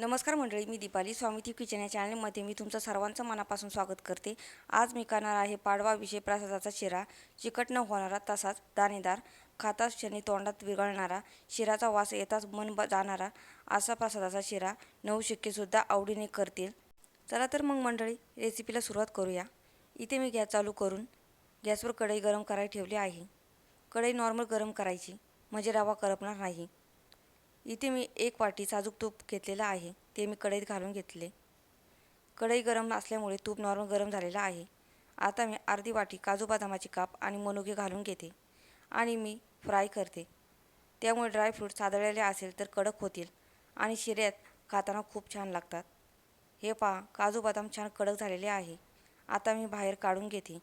नमस्कार मंडळी मी दीपाली. स्वामिती किचन या चॅनलमध्ये मी तुमचं सर्वांचं मनापासून स्वागत करते. आज मी करणार आहे पाडवा विषय प्रसादाचा शिरा. चिकट न होणारा तसाच दाणेदार खाताच क्षणी तोंडात विरघळणारा शिराचा वास येताच मन ब जाणारा असा प्रसादाचा शिरा. नवशिक्केसुद्धा आवडीने करतील. चला तर मग मंडळी रेसिपीला सुरुवात करूया. इथे मी गॅस चालू करून गॅसवर कढई गरम करायला ठेवली आहे. कढई नॉर्मल गरम करायची म्हणजे रवा करपणार नाही. इथे मी एक वाटी साजूक तूप घेतलेलं आहे. ते मी कढईत घालून घेतले. कढई गरम असल्यामुळे तूप नॉर्मल गरम झालेलं आहे. आता मी अर्धी वाटी काजू बदामाची काप आणि मनुके घालून घेते आणि मी फ्राय करते. त्यामुळे ड्रायफ्रूट सादळलेले असेल तर कडक होतील आणि शिऱ्यात खाताना खूप छान लागतात. हे पहा काजू बदाम छान कडक झालेले आहे. आता मी बाहेर काढून घेते.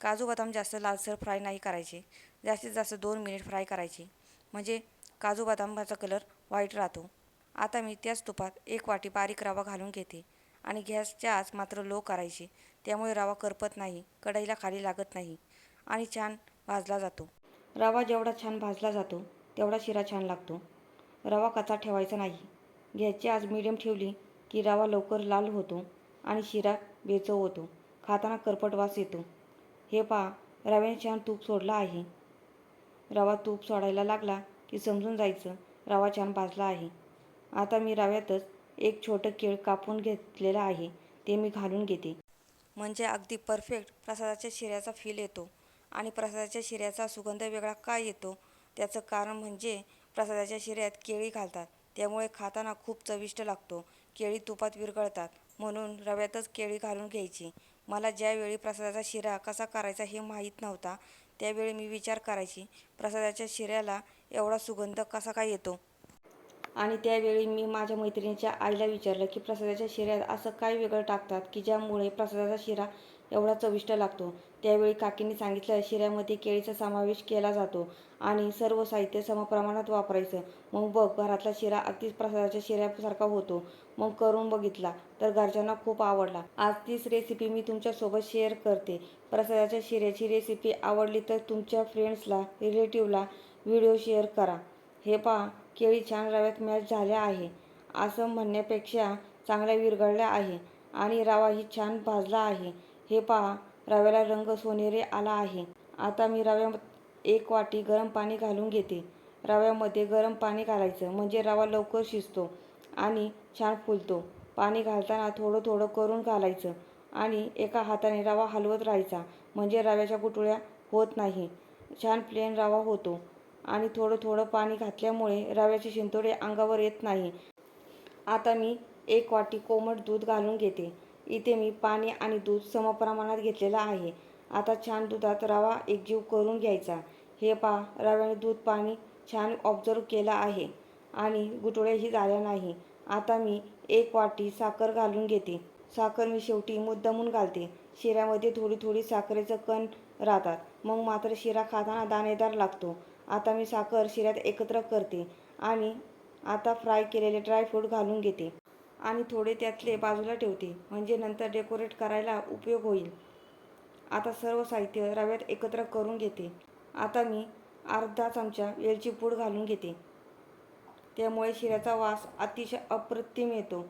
काजू बदाम जास्त लालसर फ्राय नाही करायचे. जास्तीत जास्त दोन मिनिट फ्राय करायचे. म्हणजे काजू बदामाचा कलर व्हाईट राहतो. आता मी त्याच तुपात एक वाटी बारीक रवा घालून घेते आणि गॅसच्या आच मात्र लो करायची. त्यामुळे रवा करपत नाही कढईला खाली लागत नाही आणि छान भाजला जातो. रवा जेवढा छान भाजला जातो तेवढा शिरा छान लागतो. रवा कचा ठेवायचा नाही. गॅसची आज मिडियम ठेवली की रवा लवकर लाल होतो आणि शिरा बेचव होतो. खाताना करपट वास येतो. हे पहा रव्याने छान तूप सोडला आहे. रवा तूप सोडायला लागला की समजून जायचं. रवा छान भाजला आहे. आता मी रव्यातच एक छोटं केळ कापून घेतलेलं आहे. ते मी घालून घेते. म्हणजे अगदी परफेक्ट प्रसादाच्या शिऱ्याचा फील येतो. आणि प्रसादाच्या शिऱ्याचा सुगंध वेगळा का येतो? त्याचं कारण म्हणजे प्रसादाच्या शिऱ्यात केळी घालतात. त्यामुळे खाताना खूप चविष्ट लागतो. केळी तुपात विरघळतात. म्हणून रव्यातच केळी घालून घ्यायची. मला ज्यावेळी प्रसादाचा शिरा कसा करायचा हे माहीत नव्हता त्यावेळी मी विचार करायची. प्रसादाच्या शिऱ्याला एवढा सुगंध कसा काय येतो? आणि त्यावेळी मी माझ्या मैत्रिणीच्या आईला विचारलं की प्रसादाच्या शिऱ्यात असं काय वेगळं टाकतात की ज्यामुळे प्रसादाचा शिरा एवढा चविष्ट लागतो? त्यावेळी काकीने सांगितलं शिऱ्यामध्ये केळीचा समावेश केला जातो आणि सर्व साहित्य समप्रमाणात वापरायचं. मग बघ घरातला शिरा अगदीच प्रसादाच्या शिऱ्यासारखा होतो. मग करून बघितला तर घरच्यांना खूप आवडला. आज तीच रेसिपी मी तुमच्यासोबत शेअर करते. प्रसादाच्या शिऱ्याची रेसिपी आवडली तर तुमच्या फ्रेंड्सला रिलेटिव्हला व्हिडिओ शेअर करा. हे पहा केळी छान रव्यात मॅच झाल्या आहे. असं म्हणण्यापेक्षा चांगल्या विरघळल्या आहे आणि रवाही छान भाजला आहे. हे पहा रव्याला रंग सोनेरी आला आहे. आता मी रव्यात एक वाटी गरम पाणी घालून घेते. रव्यामध्ये गरम पाणी घालायचं म्हणजे रवा लवकर शिजतो आणि छान फुलतो. पाणी घालताना थोडं थोडं करून घालायचं आणि एका हाताने रवा हलवत राहायचा म्हणजे रव्याच्या गुटळ्या होत नाही. छान प्लेन रवा होतो. आणि थोडं थोडं पाणी घातल्यामुळे रव्याचे शिंतोडे अंगावर येत नाही. आता मी एक वाटी कोमट दूध घालून घेते. इथे मी पाणी आणि दूध समप्रमाणात घेतलेलं आहे. आता छान दुधात रवा एकजीव करून घ्यायचा. हे पहा रव्याने दूध पाणी छान ऑब्झर्व केलं आहे. आणि गुटोळ्याही झाल्या नाही. आता मी एक वाटी साखर घालून घेते. साखर मी शेवटी मुद्दामून घालते. शिऱ्यामध्ये थोडी थोडी साखरेचं कण राहतात. मग मात्र शिरा खाताना दाणेदार लागतो. आता मी साखर शिऱ्यात एकत्र करते आणि आता फ्राय केलेले ड्रायफ्रूट घालून घेते. आणि थोडे त्यातले बाजूला ठेवते म्हणजे नंतर डेकोरेट करायला उपयोग होईल. आता सर्व साहित्य रव्यात एकत्र करून घेते. आता मी अर्धा चमचा वेलची पूड घालून घेते. त्यामुळे शिऱ्याचा वास अतिशय अप्रतिम येतो.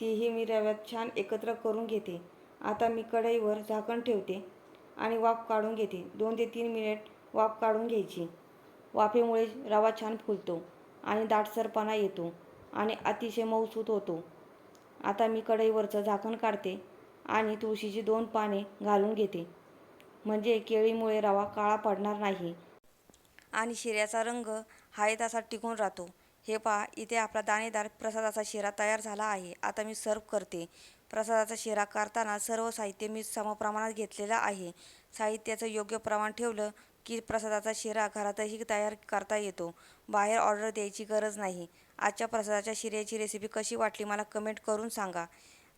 तीही मी रव्यात छान एकत्र करून घेते. आता मी कढईवर झाकण ठेवते आणि वाफ काढून घेते. दोन ते तीन मिनिट वाफ काढून घ्यायची. वाफेमुळे रवा छान फुलतो आणि दाटसरपणा येतो आणि अतिशय मऊसूत होतो. आता मी कढईवरचं झाकण काढते आणि तुळशीची दोन पाने घालून घेते. म्हणजे केळीमुळे रवा काळा पडणार नाही. आणि शिऱ्याचा रंग हाय तसा टिकून राहतो. हे पहा इथे आपला दाणेदार प्रसादाचा शिरा तयार झाला आहे. आता मी सर्व करते. प्रसादाचा शिरा करताना सर्व साहित्य मी समप्रमाणात घेतलेलं आहे. साहित्याचं योग्य प्रमाण ठेवलं की प्रसादाचा शिरा घरातही तयार करता येतो. बाहेर ऑर्डर द्यायची गरज नाही. आजच्या प्रसादाच्या शिऱ्याची रेसिपी कशी वाटली मला कमेंट करून सांगा.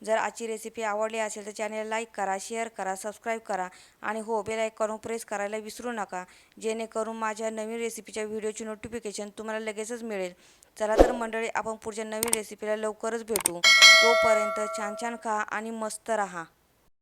जर आजची रेसिपी आवडली असेल तर चॅनेल लाईक करा शेअर करा सबस्क्राईब करा आणि हो बेल आयकॉन प्रेस करायला विसरू नका. जेणेकरून माझ्या नवीन रेसिपीच्या व्हिडिओची नोटिफिकेशन तुम्हाला लगेचच मिळेल. चला तर मंडळी आपण पुढच्या नवीन रेसिपीला लवकरच भेटू. तोपर्यंत छान छान खा आणि मस्त राहा.